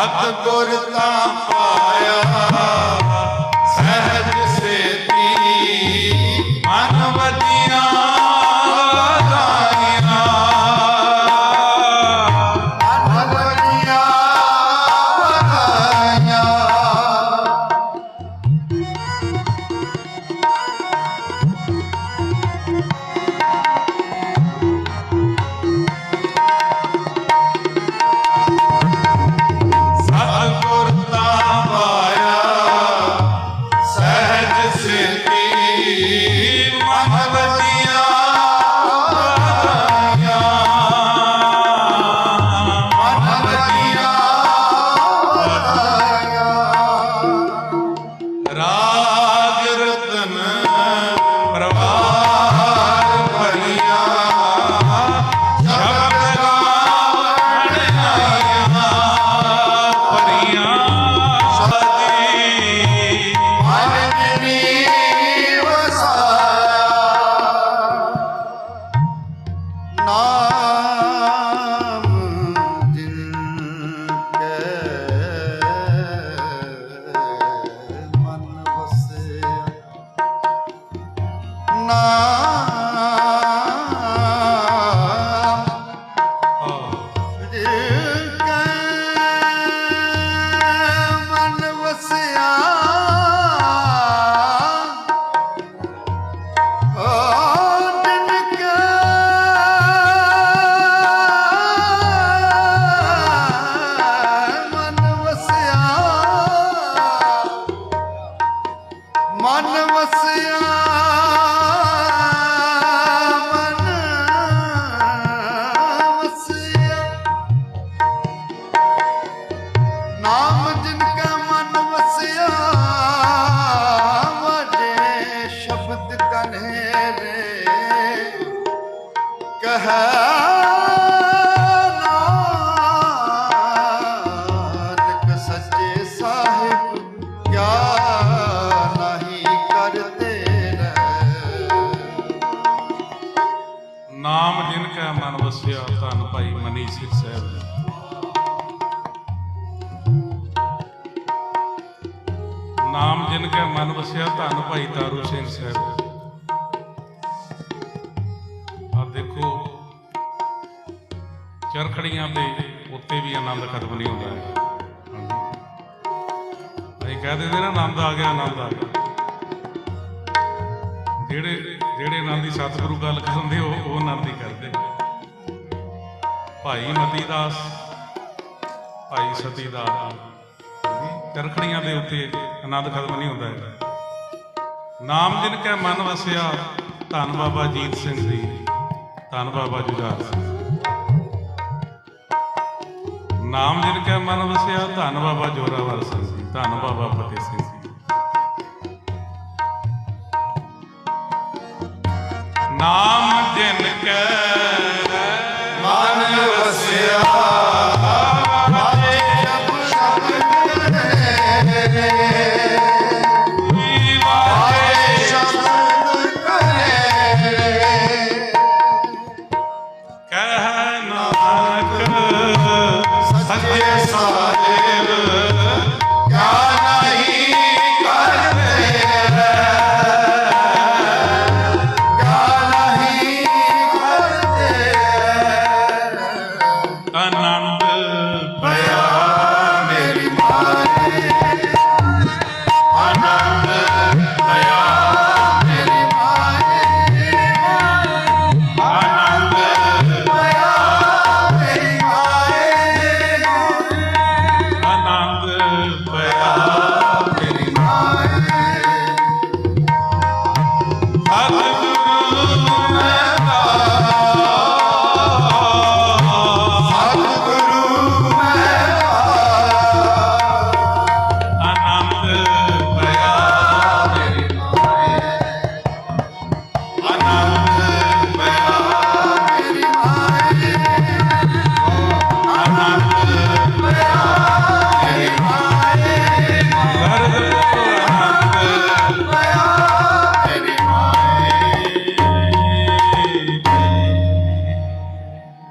ਸਤਿਗੁਰ ਤਾਂ ਪਾਇਆ ਸਹਿਜ ਸੇਤੀ ਮਨ ਵਜੀਆਂ ਨਾਮ ਕਨੇਰੇ ਕਹੈ ਨਾਮ ਜਿਨ ਕੈ ਮਨ ਵਸਿਆ, ਧੰਨ ਭਾਈ ਮਨੀ ਸਿੰਘ ਸਾਹਿਬ ਨਾਮ ਜਿਨ ਕੈ ਮਨ ਵਸਿਆ, ਧੰਨ ਭਾਈ ਤਾਰੂ ਸਿੰਘ ਸਾਹਿਬ ਚਰਖੜੀਆਂ ਦੇ ਉੱਤੇ ਵੀ ਆਨੰਦ ਖਤਮ ਨਹੀਂ ਹੁੰਦਾ ਹੈ ਅਸੀਂ ਕਹਿ ਦਿੰਦੇ ਨਾ, ਆਨੰਦ ਆ ਗਿਆ, ਆਨੰਦ ਆ ਗਿਆ। ਜਿਹੜੇ ਜਿਹੜੇ ਆਨੰਦ ਦੀ ਸਤਿਗੁਰੂ ਗੱਲ ਕਰਦੇ, ਉਹ ਉਹ ਆਨੰਦ ਹੀ ਕਰਦੇ। ਭਾਈ ਮਤੀ ਦਾਸ ਭਾਈ ਸਤੀ ਦਾਸ ਚਰਖੜੀਆਂ ਦੇ ਉੱਤੇ ਆਨੰਦ ਖਤਮ ਨਹੀਂ ਹੁੰਦਾ ਹੈ ਨਾਮ ਜਿਨ ਕੈ ਮਨ ਵਸਿਆ, ਧੰਨ ਬਾਬਾ ਜੀਤ ਸਿੰਘ ਜੀ। ਧੰਨ ਬਾਬਾ ਜੁਝਾਰ ਸਿੰਘ। ਨਾਮ ਜਿਨ ਕੈ ਮਨ ਵਸਿਆ, ਧੰਨ ਬਾਬਾ ਜੋਰਾਵਰ ਸਿੰਘ ਜੀ, ਧੰਨ ਬਾਬਾ ਫਤਿਹ ਸਿੰਘ ਜੀ। ਨਾਮ ਸਾਹਿਬ ਕਿਆ हाथ में